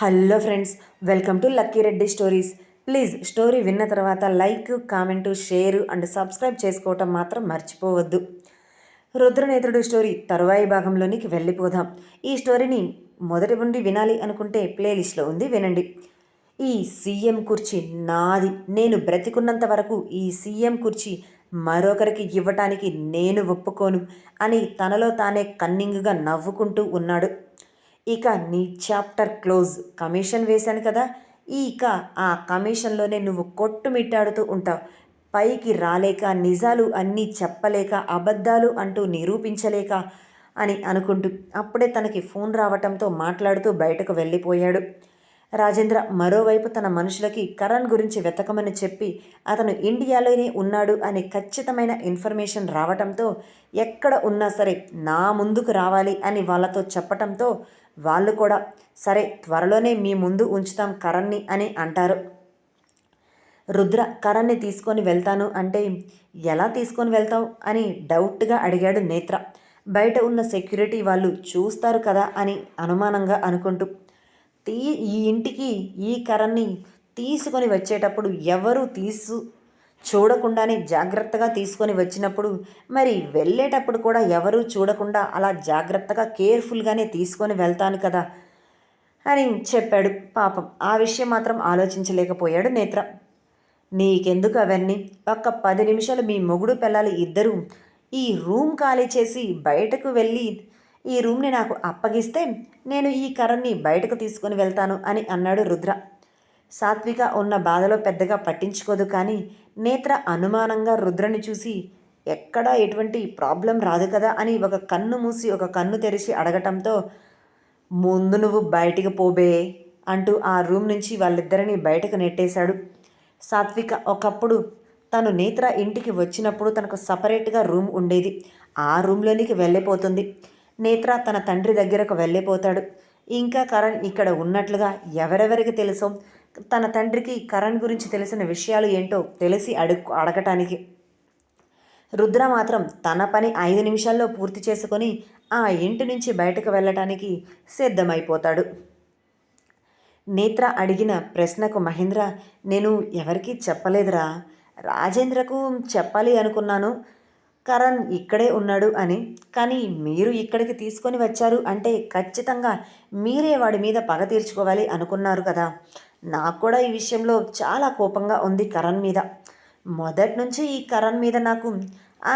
Hello friends welcome to Lucky Reddy stories. Please story విన్న తర్వాత like comment share and subscribe చేసుకోవటం మాత్రం మర్చిపోవద్దు. రుద్రనేత్రుడు స్టోరీ తరువాయి భాగంలోనికి వెళ్ళిపోదాం. ఈ స్టోరీని మొదటి నుండి వినాలి అనుకుంటే ప్లేలిస్ట్లో ఉంది వినండి. ఈ సీఎం కుర్చీ నాది. నేను బ్రతికున్నంత వరకు ఈ సీఎం కుర్చీ మరొకరికి ఇవ్వటానికి నేను ఒప్పుకోను అని తనలో తానే కన్నింగ్గా నవ్వుకుంటూ ఉన్నాడు. ఇక నీ చాప్టర్ క్లోజ్. కమిషన్ వేశాను కదా. ఇక ఆ కమిషన్లోనే నువ్వు కొట్టుమిట్టాడుతూ ఉంటావు. పైకి రాలేక నిజాలు అన్నీ చెప్పలేక అబద్ధాలు అంటూ నిరూపించలేక అని అనుకుంటూ అప్పుడే తనకి ఫోన్ రావటంతో మాట్లాడుతూ బయటకు వెళ్ళిపోయాడు. రాజేంద్ర మరోవైపు తన మనుషులకి కరణ్ గురించి వెతకమని చెప్పి అతను ఇండియాలోనే ఉన్నాడు అనే ఖచ్చితమైన ఇన్ఫర్మేషన్ రావటంతో ఎక్కడ ఉన్నా సరే నా ముందుకు రావాలి అని వాళ్ళతో చెప్పటంతో వాళ్ళు కూడా సరే త్వరలోనే మీ ముందు ఉంచుతాం కరణ్ని అని అంటారు. రుద్ర కరణ్ని తీసుకొని వెళ్తాను అంటే ఎలా తీసుకొని వెళ్తావు? అని డౌట్గా అడిగాడు నేత్ర. బయట ఉన్న సెక్యూరిటీ వాళ్ళు చూస్తారు కదా అని అనుమానంగా అనుకుంటూ. తీ ఈ ఇంటికి ఈ కరణ్ని తీసుకొని వచ్చేటప్పుడు ఎవరు తీసు చూడకుండానే జాగ్రత్తగా తీసుకొని వచ్చినప్పుడు మరి వెళ్ళేటప్పుడు కూడా ఎవరూ చూడకుండా అలా జాగ్రత్తగా కేర్ఫుల్గానే తీసుకొని వెళ్తాను కదా అని చెప్పాడు పాపం. ఆ విషయం మాత్రం ఆలోచించలేకపోయాడు నేత్ర. నీకెందుకు అవన్నీ? ఒక్క పది నిమిషాలు మీ మొగుడు పిల్లలు ఇద్దరూ ఈ రూమ్ ఖాళీ చేసి బయటకు వెళ్ళి ఈ రూమ్ని నాకు అప్పగిస్తే నేను ఈ కర్రని బయటకు తీసుకొని వెళ్తాను అని అన్నాడు రుద్ర. సాత్విక ఉన్న బాధలో పెద్దగా పట్టించుకోదు కానీ నేత్ర అనుమానంగా రుద్రని చూసి ఎక్కడా ఎటువంటి ప్రాబ్లం రాదు కదా? అని ఒక కన్ను మూసి ఒక కన్ను తెరిచి అడగటంతో ముందు నువ్వు బయటికి పోబే అంటూ ఆ రూమ్ నుంచి వాళ్ళిద్దరిని బయటకు నెట్టేశాడు. సాత్విక ఒకప్పుడు తను నేత్ర ఇంటికి వచ్చినప్పుడు తనకు సపరేట్గా రూమ్ ఉండేది. ఆ రూమ్లోనికి వెళ్ళిపోతుంది. నేత్ర తన తండ్రి దగ్గరకు వెళ్ళిపోతాడు. ఇంకా కరణ్ ఇక్కడ ఉన్నట్లుగా ఎవరెవరికి తెలుసో? తన తండ్రికి కరణ్ గురించి తెలిసిన విషయాలు ఏంటో తెలిసి అడుగు అడగటానికి. రుద్ర మాత్రం తన పని ఐదు నిమిషాల్లో పూర్తి చేసుకొని ఆ ఇంటి నుంచి బయటకు వెళ్ళటానికి సిద్ధమైపోతాడు. నేత్ర అడిగిన ప్రశ్నకు మహేంద్ర నేను ఎవరికీ చెప్పలేదురా. రాజేంద్రకు చెప్పాలి అనుకున్నాను. కరణ్ ఇక్కడే ఉన్నాడు అని. కానీ మీరు ఇక్కడికి తీసుకొని వచ్చారు అంటే ఖచ్చితంగా మీరే వాడి మీద పగ తీర్చుకోవాలి అనుకున్నారు కదా. నాకు కూడా ఈ విషయంలో చాలా కోపంగా ఉంది కరణ్ మీద. మొదటి నుంచి ఈ కరణ్ మీద నాకు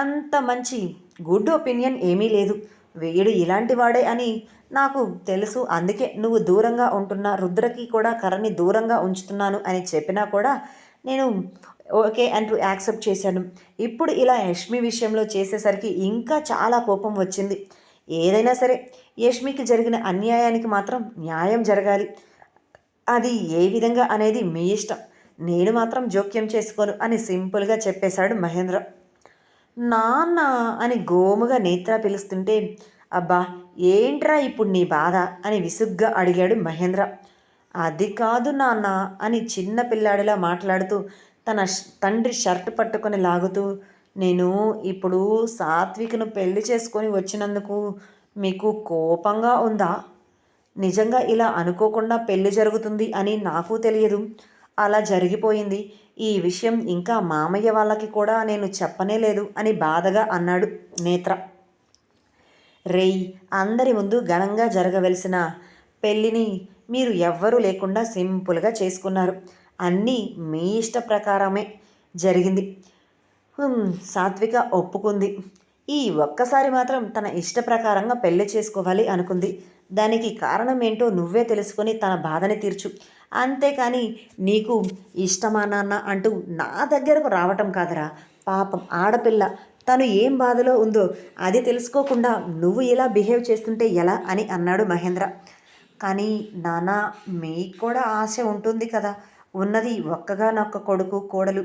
అంత మంచి గుడ్ ఒపీనియన్ ఏమీ లేదు. వీడు ఇలాంటి వాడే అని నాకు తెలుసు. అందుకే నువ్వు దూరంగా ఉంటున్న రుద్రకి కూడా కరణ్ని దూరంగా ఉంచుతున్నాను అని చెప్పినా కూడా నేను ఓకే అంటూ యాక్సెప్ట్ చేశాను. ఇప్పుడు ఇలా యష్మి విషయంలో చేసేసరికి ఇంకా చాలా కోపం వచ్చింది. ఏదైనా సరే యష్మికి జరిగిన అన్యాయానికి మాత్రం న్యాయం జరగాలి. అది ఏ విధంగా అనేది మీ ఇష్టం. నేను మాత్రం జోక్యం చేసుకోను అని సింపుల్గా చెప్పేశాడు మహేంద్ర. నాన్న అని గోముగా నేత్ర పిలుస్తుంటే అబ్బా ఏంట్రా ఇప్పుడు నీ బాధ అని విసుగ్గా అడిగాడు మహేంద్ర. అది కాదు నాన్న అని చిన్న పిల్లాడిలా మాట్లాడుతూ తన తండ్రి షర్ట్ పట్టుకొని లాగుతూ నేను ఇప్పుడు సాత్వికను పెళ్ళి చేసుకొని వచ్చినందుకు మీకు కోపంగా ఉందా? నిజంగా ఇలా అనుకోకుండా పెళ్ళి జరుగుతుంది అని నాకు తెలియదు. అలా జరిగిపోయింది. ఈ విషయం ఇంకా మామయ్య వాళ్ళకి కూడా నేను చెప్పనే లేదు అని బాధగా అన్నాడు నేత్ర. రేయ్ అందరి ముందు ఘనంగా జరగవలసిన పెళ్ళిని మీరు ఎవ్వరూ లేకుండా సింపుల్గా చేసుకున్నారు. అన్నీ మీ ఇష్ట ప్రకారమే జరిగింది. సాత్విక ఒప్పుకుంది. ఈ ఒక్కసారి మాత్రం తన ఇష్ట ప్రకారంగా పెళ్ళి చేసుకోవాలి అనుకుంది. దానికి కారణం ఏంటో నువ్వే తెలుసుకొని తన బాధని తీర్చు. అంతేకాని నీకు ఇష్టమా నాన్న అంటూ నా దగ్గరకు రావటం కాదురా. పాపం ఆడపిల్ల. తను ఏం బాధలో ఉందో అది తెలుసుకోకుండా నువ్వు ఇలా బిహేవ్ చేస్తుంటే ఎలా అని అన్నాడు మహేంద్ర. కానీ నాన్న మీకు కూడా ఆశ ఉంటుంది కదా. ఉన్నది ఒక్కగానొక్క కొడుకు కోడలు.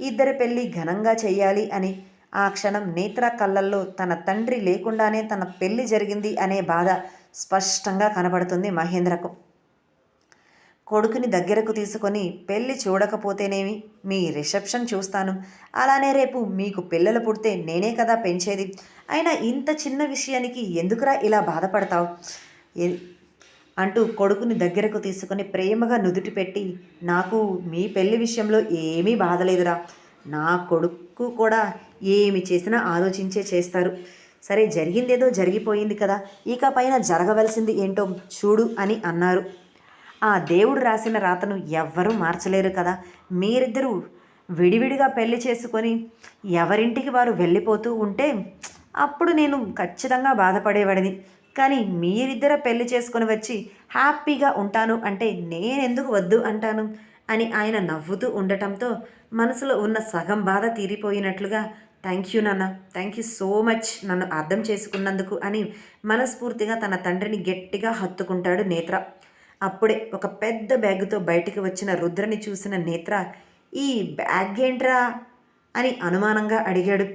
ఇద్దరి పెళ్ళి ఘనంగా చేయాలి అని. ఆ క్షణం నేత్ర కళ్ళల్లో తన తండ్రి లేకుండానే తన పెళ్ళి జరిగింది అనే బాధ. స్పష్టంగా కనబడుతుంది మహేంద్రకు. కొడుకుని దగ్గరకు తీసుకొని పెళ్ళి చూడకపోతేనేమి? మీ రిసెప్షన్ చూస్తాను. అలానే రేపు మీకు పిల్లలు పుడితే నేనే కదా పెంచేది. అయినా ఇంత చిన్న విషయానికి ఎందుకురా ఇలా బాధపడతావు? అంటూ కొడుకుని దగ్గరకు తీసుకొని ప్రేమగా నుదుటి పెట్టి నాకు మీ పెళ్ళి విషయంలో ఏమీ బాధలేదురా. నా కొడుకు కూడా ఏమి చేసినా ఆలోచించే చేస్తారు. సరే జరిగిందేదో జరిగిపోయింది కదా. ఇక పైన జరగవలసింది ఏంటో చూడు అని అన్నారు. ఆ దేవుడు రాసిన రాతను ఎవ్వరూ మార్చలేరు కదా. మీరిద్దరూ విడివిడిగా పెళ్ళి చేసుకొని ఎవరింటికి వారు వెళ్ళిపోతూ ఉంటే అప్పుడు నేను ఖచ్చితంగా బాధపడేవాడిని. కానీ మీరిద్దర పెళ్ళి చేసుకొని వచ్చి హ్యాపీగా ఉంటాను అంటే నేనెందుకు వద్దు అంటాను? అని ఆయన నవ్వుతూ ఉండటంతో మనసులో ఉన్న సగం బాధ తీరిపోయినట్లుగా థ్యాంక్ యూ నాన్న. థ్యాంక్ యూ సో మచ్ నన్ను అర్థం చేసుకున్నందుకు అని మనస్ఫూర్తిగా తన తండ్రిని గట్టిగా హత్తుకుంటాడు నేత్ర. అప్పుడే ఒక పెద్ద బ్యాగ్తో బయటికి వచ్చిన రుద్రని చూసిన నేత్ర ఈ బ్యాగ్ ఏంట్రా? అని అనుమానంగా అడిగాడు.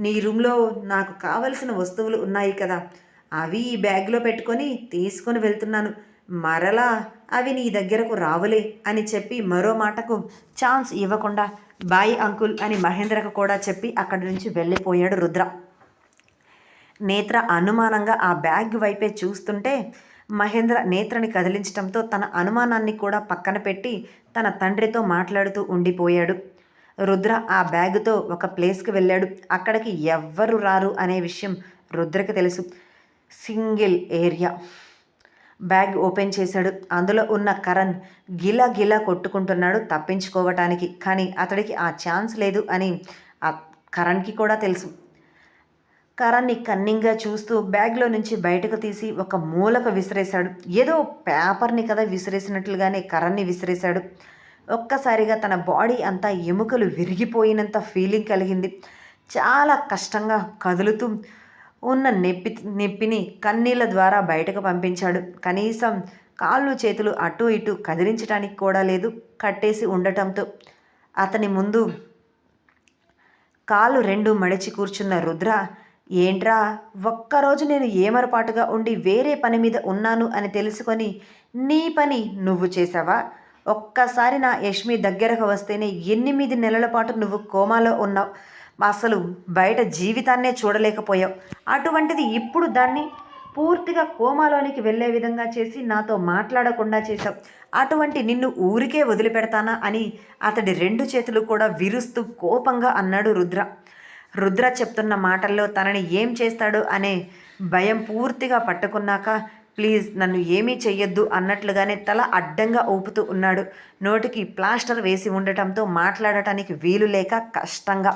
నీ రూమ్లో నాకు కావలసిన వస్తువులు ఉన్నాయి కదా. అవి ఈ బ్యాగ్లో పెట్టుకొని తీసుకొని వెళ్తున్నాను. మరలా అవి నీ దగ్గరకు రావులే అని చెప్పి మరో మాటకు ఛాన్స్ ఇవ్వకుండా బాయ్ అంకుల్ అని మహేంద్రకు కూడా చెప్పి అక్కడి నుంచి వెళ్ళిపోయాడు రుద్ర. నేత్ర అనుమానంగా ఆ బ్యాగ్ వైపే చూస్తుంటే మహేంద్ర నేత్రని కదిలించడంతో తన అనుమానాన్ని కూడా పక్కన పెట్టి తన తండ్రితో మాట్లాడుతూ ఉండిపోయాడు. రుద్ర ఆ బ్యాగుతో ఒక ప్లేస్కి వెళ్ళాడు. అక్కడికి ఎవ్వరు రారు అనే విషయం రుద్రకి తెలుసు. Single area. బ్యాగ్ ఓపెన్ చేశాడు. అందులో ఉన్న కరణ్ గిలా గిలా కొట్టుకుంటున్నాడు తప్పించుకోవటానికి. కానీ అతడికి ఆ ఛాన్స్ లేదు అని ఆ కరణ్కి కూడా తెలుసు. కరణ్ని కన్నింగ్గా చూస్తూ బ్యాగ్లో నుంచి బయటకు తీసి ఒక మూలకు విసిరేశాడు. ఏదో పేపర్ని కదా విసిరేసినట్లుగానే కరణ్ని విసిరేశాడు. ఒక్కసారిగా తన బాడీ అంతా ఎముకలు విరిగిపోయినంత ఫీలింగ్ కలిగింది. చాలా కష్టంగా కదులుతూ ఉన్న నొప్పి నొప్పిని కన్నీళ్ళ ద్వారా బయటకు పంపించాడు. కనీసం కాళ్ళు చేతులు అటు ఇటు కదిలించడానికి కూడా లేదు. కట్టేసి ఉండటంతో అతని ముందు కాళ్ళు రెండు మడిచి కూర్చున్న రుద్ర ఏంట్రా ఒక్కరోజు నేను ఏమరపాటుగా ఉండి వేరే పని మీద ఉన్నాను అని తెలుసుకొని నీ పని నువ్వు చేసావా ఒక్కసారి నా యష్మి దగ్గరకు వస్తేనే ఎనిమిది నెలల పాటు నువ్వు కోమాలో ఉన్నావు. అసలు బయట జీవితాన్నే చూడలేకపోయావు. అటువంటిది ఇప్పుడు దాన్ని పూర్తిగా కోమాలోనికి వెళ్ళే విధంగా చేసి నాతో మాట్లాడకుండా చేశావు. అటువంటి నిన్ను ఊరికే వదిలిపెడతానా అని అతడి రెండు చేతులు కూడా విరుస్తూ కోపంగా అన్నాడు రుద్ర. రుద్ర చెప్తున్న మాటల్లో తనని ఏం చేస్తాడు అనే భయం పూర్తిగా పట్టుకున్నాక ప్లీజ్ నన్ను ఏమీ చెయ్యొద్దు అన్నట్లుగానే తల అడ్డంగా ఊపుతూ ఉన్నాడు. నోటికి ప్లాస్టర్ వేసి ఉండటంతో మాట్లాడటానికి వీలు లేక కష్టంగా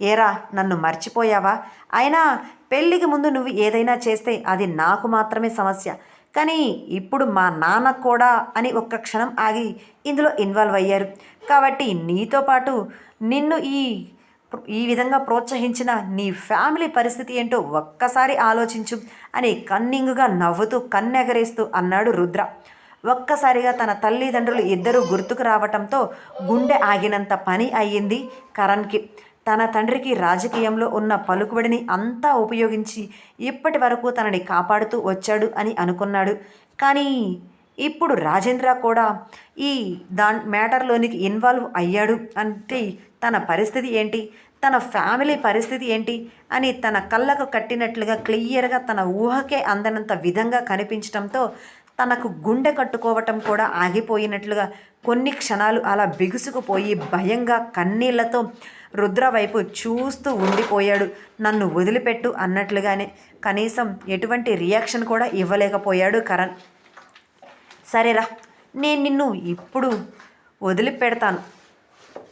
ఏరా నన్ను మర్చిపోయావా? అయినా పెళ్ళికి ముందు నువ్వు ఏదైనా చేస్తే అది నాకు మాత్రమే సమస్య. కానీ ఇప్పుడు మా నాన్న కూడా అని ఒక్క క్షణం ఆగి ఇందులో ఇన్వాల్వ్ అయ్యారు. కాబట్టి నీతో పాటు నిన్ను ఈ ఈ విధంగా ప్రోత్సహించిన నీ ఫ్యామిలీ పరిస్థితి ఏంటో ఒక్కసారి ఆలోచించు అని కన్నింగుగా నవ్వుతూ కన్నెగరేస్తూ అన్నాడు రుద్ర. ఒక్కసారిగా తన తల్లిదండ్రులు ఇద్దరూ గుర్తుకు రావటంతో గుండె ఆగినంత పని అయ్యింది కరణ్కి. తన తండ్రికి రాజకీయంలో ఉన్న పలుకుబడిని అంతా ఉపయోగించి ఇప్పటి వరకు తనని కాపాడుతూ వచ్చాడు అని అనుకున్నాడు. కానీ ఇప్పుడు రాజేంద్ర కూడా ఈ దా మ్యాటర్లోనికి ఇన్వాల్వ్ అయ్యాడు అంటే తన పరిస్థితి ఏంటి? తన ఫ్యామిలీ పరిస్థితి ఏంటి? అని తన కళ్ళకు కట్టినట్లుగా క్లియర్గా తన ఊహకే అందనంత విధంగా కనిపించడంతో తనకు గుండె కట్టుకోవటం కూడా ఆగిపోయినట్లుగా కొన్ని క్షణాలు అలా బిగుసుకుపోయి భయంగా కన్నీళ్ళతో రుద్ర వైపు చూస్తూ ఉండిపోయాడు. నన్ను వదిలిపెట్టు అన్నట్లుగానే కనీసం ఎటువంటి రియాక్షన్ కూడా ఇవ్వలేకపోయాడు కరణ్. సరేరా నేను నిన్ను ఇప్పుడు వదిలిపెడతాను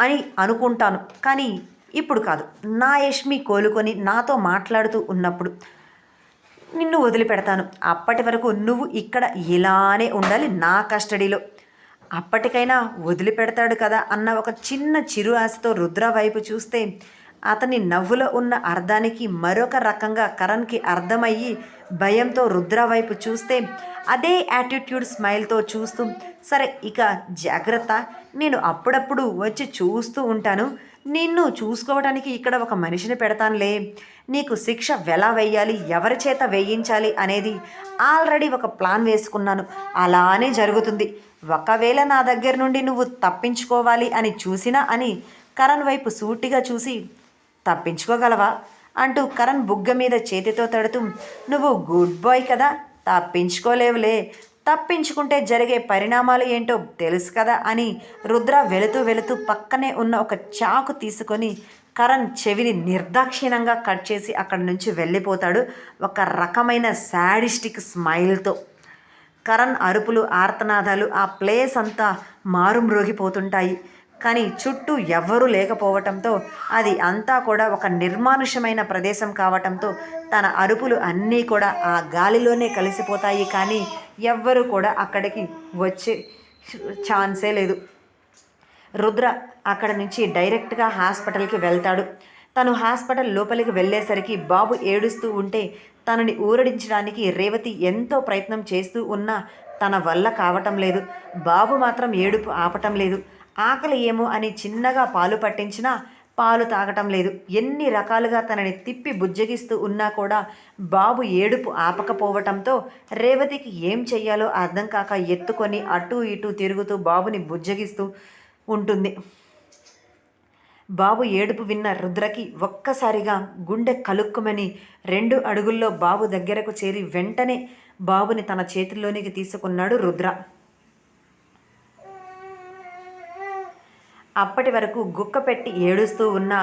అని అనుకుంటాను. కానీ ఇప్పుడు కాదు. నా యష్మి కోలుకొని నాతో మాట్లాడుతూ ఉన్నప్పుడు నిన్ను వదిలిపెడతాను. అప్పటి వరకు నువ్వు ఇక్కడ ఇలానే ఉండాలి నా కస్టడీలో. అప్పటికైనా వదిలిపెడతాడు కదా అన్న ఒక చిన్న చిరు ఆశతో రుద్ర వైపు చూస్తే అతని నవ్వులో ఉన్న అర్థానికి మరొక రకంగా కరణ్కి అర్థమయ్యి భయంతో రుద్ర వైపు చూస్తే అదే యాటిట్యూడ్ స్మైల్తో చూస్తూ సరే ఇక జాగ్రత్త. నేను అప్పుడప్పుడు వచ్చి చూస్తూ ఉంటాను. నిన్ను చూసుకోవడానికి ఇక్కడ ఒక మనిషిని పెడతానులే. నీకు శిక్ష ఎలా వేయాలి ఎవరి చేత వేయించాలి అనేది ఆల్రెడీ ఒక ప్లాన్ వేసుకున్నాను. అలానే జరుగుతుంది. ఒకవేళ నా దగ్గర నుండి నువ్వు తప్పించుకోవాలి అని చూసినా అని కరణ్ వైపు సూటిగా చూసి తప్పించుకోగలవా? అంటూ కరణ్ బుగ్గ మీద చేతితో తడుతూ నువ్వు గుడ్ బాయ్ కదా తప్పించుకోలేవులే. తప్పించుకుంటే జరిగే పరిణామాలు ఏంటో తెలుసు కదా అని రుద్ర వెళుతూ వెళుతూ పక్కనే ఉన్న ఒక చాకు తీసుకొని కరణ్ చెవిని నిర్దాక్షిణ్యంగా కట్ చేసి అక్కడి నుంచి వెళ్ళిపోతాడు ఒక రకమైన శాడిస్టిక్ స్మైల్తో. కరణ్ అరుపులు ఆర్తనాదాలు ఆ ప్లేస్ అంతా మారుమ్రోగిపోతుంటాయి. కానీ చుట్టూ ఎవ్వరూ లేకపోవటంతో అది అంతా కూడా ఒక నిర్మానుషమైన ప్రదేశం కావటంతో తన అరుపులు అన్నీ కూడా ఆ గాలిలోనే కలిసిపోతాయి. కానీ ఎవ్వరూ కూడా అక్కడికి వచ్చే ఛాన్సే లేదు. రుద్ర అక్కడ నుంచి డైరెక్ట్గా హాస్పిటల్కి వెళ్తాడు. తను హాస్పిటల్ లోపలికి వెళ్ళేసరికి బాబు ఏడుస్తూ ఉంటే తనని ఊరడించడానికి రేవతి ఎంతో ప్రయత్నం చేస్తూ ఉన్నా తన వల్ల కావటం లేదు. బాబు మాత్రం ఏడుపు ఆపటం లేదు. ఆకలి ఏమో అని చిన్నగా పాలు పట్టించినా పాలు తాగటం లేదు. ఎన్ని రకాలుగా తనని తిప్పి బుజ్జగిస్తూ ఉన్నా కూడా బాబు ఏడుపు ఆపకపోవటంతో రేవతికి ఏం చెయ్యాలో అర్థం కాక ఎత్తుకొని అటు ఇటు తిరుగుతూ బాబుని బుజ్జగిస్తూ ఉంటుంది. బాబు ఏడుపు విన్న రుద్రకి ఒక్కసారిగా గుండె కలుక్కుమని రెండు అడుగుల్లో బాబు దగ్గరకు చేరి వెంటనే బాబుని తన చేతుల్లోనికి తీసుకున్నాడు రుద్ర. అప్పటి వరకు గుక్క పెట్టి ఏడుస్తూ ఉన్న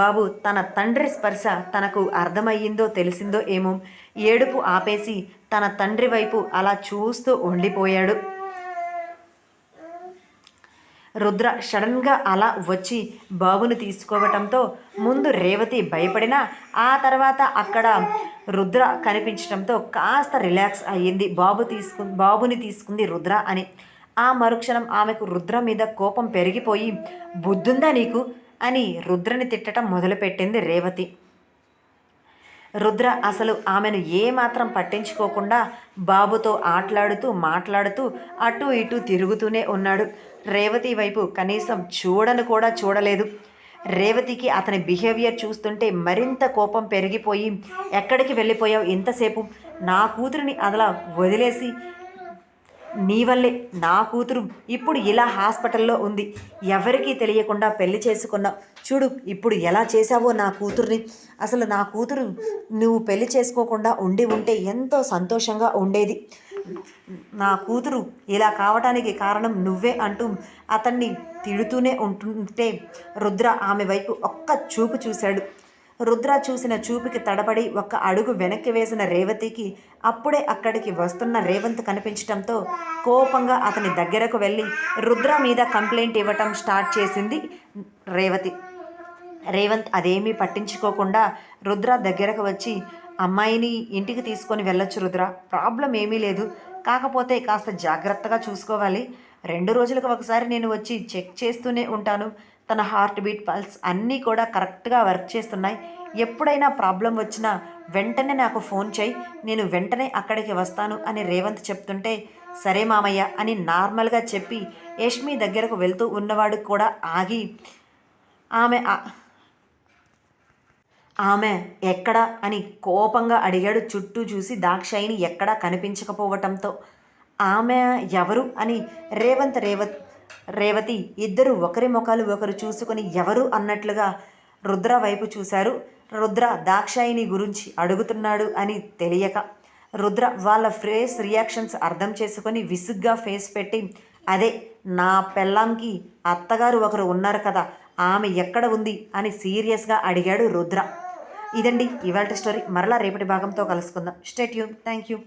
బాబు తన తండ్రి స్పర్శ తనకు అర్థమయ్యిందో తెలిసిందో ఏమో ఏడుపు ఆపేసి తన తండ్రి వైపు అలా చూస్తూ ఉండిపోయాడు. రుద్ర సడన్గా అలా వచ్చి బాబును తీసుకోవటంతో ముందు రేవతి భయపడినా ఆ తర్వాత అక్కడ రుద్ర కనిపించడంతో కాస్త రిలాక్స్ అయ్యింది. బాబు తీసుకు బాబుని తీసుకుంది రుద్ర అని. ఆ మరుక్షణం ఆమెకు రుద్ర మీద కోపం పెరిగిపోయి బుద్ధుందా నీకు? అని రుద్రని తిట్టడం మొదలుపెట్టింది రేవతి. రుద్ర అసలు ఆమెను ఏమాత్రం పట్టించుకోకుండా బాబుతో ఆటలాడుతూ మాట్లాడుతూ అటు ఇటు తిరుగుతూనే ఉన్నాడు. రేవతి వైపు కనీసం చూడను కూడా చూడలేదు. రేవతికి అతని బిహేవియర్ చూస్తుంటే మరింత కోపం పెరిగిపోయి ఎక్కడికి వెళ్ళిపోయావు ఇంతసేపు? నా కూతురిని అదలా వదిలేసి నీ వల్లే నా కూతురు ఇప్పుడు ఇలా హాస్పిటల్లో ఉంది. ఎవరికీ తెలియకుండా పెళ్ళి చేసుకున్నావు చూడు ఇప్పుడు ఎలా చేశావో నా కూతుర్ని. అసలు నా కూతురు నువ్వు పెళ్ళి చేసుకోకుండా ఉండి ఉంటే ఎంతో సంతోషంగా ఉండేది. నా కూతురు ఇలా కావటానికి కారణం నువ్వే అంటూ అతన్ని తిడుతూనే ఉంటుంటే రుద్ర ఆమె వైపు ఒక్క చూపు చూశాడు. రుద్ర చూసిన చూపుకి తడబడి ఒక అడుగు వెనక్కి వేసిన రేవతికి అప్పుడే అక్కడికి వస్తున్న రేవంత్ కనిపించడంతో కోపంగా అతని దగ్గరకు వెళ్ళి రుద్ర మీద కంప్లైంట్ ఇవ్వటం స్టార్ట్ చేసింది రేవతి. రేవంత్ అదేమీ పట్టించుకోకుండా రుద్ర దగ్గరకు వచ్చి అమ్మాయిని ఇంటికి తీసుకొని వెళ్ళొచ్చు రుద్ర ప్రాబ్లం ఏమీ లేదు. కాకపోతే కాస్త జాగ్రత్తగా చూసుకోవాలి. రెండు రోజులకు ఒకసారి నేను వచ్చి చెక్ చేస్తూనే ఉంటాను. తన హార్ట్ బీట్ పల్స్ అన్నీ కూడా కరెక్ట్గా వర్క్ చేస్తున్నాయి. ఎప్పుడైనా ప్రాబ్లం వచ్చినా వెంటనే నాకు ఫోన్ చేయి నేను వెంటనే అక్కడికి వస్తాను అని రేవంత్ చెప్తుంటే సరే మామయ్య అని నార్మల్గా చెప్పి యష్మి దగ్గరకు వెళ్తూ ఉన్నవాడు కూడా ఆగి ఆమె ఆమె ఎక్కడ? అని కోపంగా అడిగాడు చుట్టూ చూసి దాక్షాయిని ఎక్కడా కనిపించకపోవటంతో. ఆమె ఎవరు? అని రేవంత్ రేవత్ రేవతి ఇద్దరు ఒకరి ముఖాలు ఒకరు చూసుకొని ఎవరు అన్నట్లుగా రుద్ర వైపు చూశారు. రుద్ర దాక్షాయిని గురించి అడుగుతున్నాడు అని తెలియక రుద్ర వాళ్ళ ఫేస్ రియాక్షన్స్ అర్థం చేసుకొని విసుగ్గా ఫేస్ పెట్టి అదే నా పెళ్ళాంకి అత్తగారు ఒకరు ఉన్నారు కదా ఆమె ఎక్కడ ఉంది అని సీరియస్గా అడిగాడు రుద్ర. ఇదండి ఇవాళ స్టోరీ. మరలా రేపటి భాగంతో కలుసుకుందాం. స్టేట్ యూ థ్యాంక్ యూ.